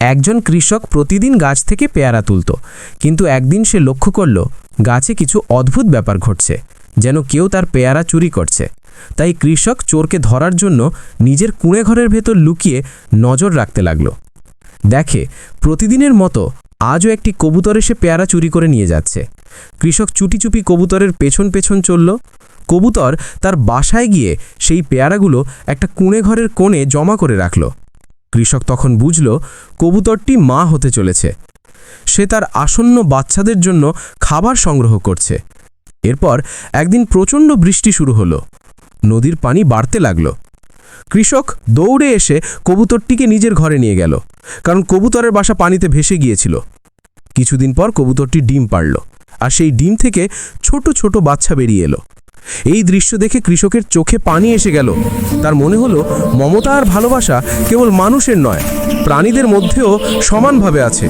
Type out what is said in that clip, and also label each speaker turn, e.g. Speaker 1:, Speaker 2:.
Speaker 1: একজন কৃষক প্রতিদিন গাছ থেকে পেয়ারা তুলত। কিন্তু একদিন সে লক্ষ্য করল, গাছে কিছু অদ্ভুত ব্যাপার ঘটছে, যেন কেউ তার পেয়ারা চুরি করছে। তাই কৃষক চোরকে ধরার জন্য নিজের কুঁড়ে ঘরের ভেতর লুকিয়ে নজর রাখতে লাগল। দেখে, প্রতিদিনের মতো আজও একটি কবুতর এসে পেয়ারা চুরি করে নিয়ে যাচ্ছে। কৃষক চুটি চুপি কবুতরের পেছন পেছন চলল। কবুতর তার বাসায় গিয়ে সেই পেয়ারাগুলো একটা কুঁড়ে ঘরের কোণে জমা করে রাখল। কৃষক তখন বুঝল, কবুতরটি মা হতে চলেছে। সে তার আসন্ন বাচ্চাদের জন্য খাবার সংগ্রহ করছে। এরপর একদিন প্রচণ্ড বৃষ্টি শুরু হলো। নদীর পানি বাড়তে লাগল। কৃষক দৌড়ে এসে কবুতরটিকে নিজের ঘরে নিয়ে গেল, কারণ কবুতরের বাসা পানিতে ভেসে গিয়েছিল। কিছুদিন পর কবুতরটি ডিম পারল আর সেই ডিম থেকে ছোট ছোট বাচ্চা বেরিয়ে এলো। এই দৃশ্য দেখে কৃষকের চোখে পানি এসে গেল। তার মনে হলো, মমতা আর ভালোবাসা কেবল মানুষের নয়, প্রাণীদের মধ্যেও সমানভাবে আছে।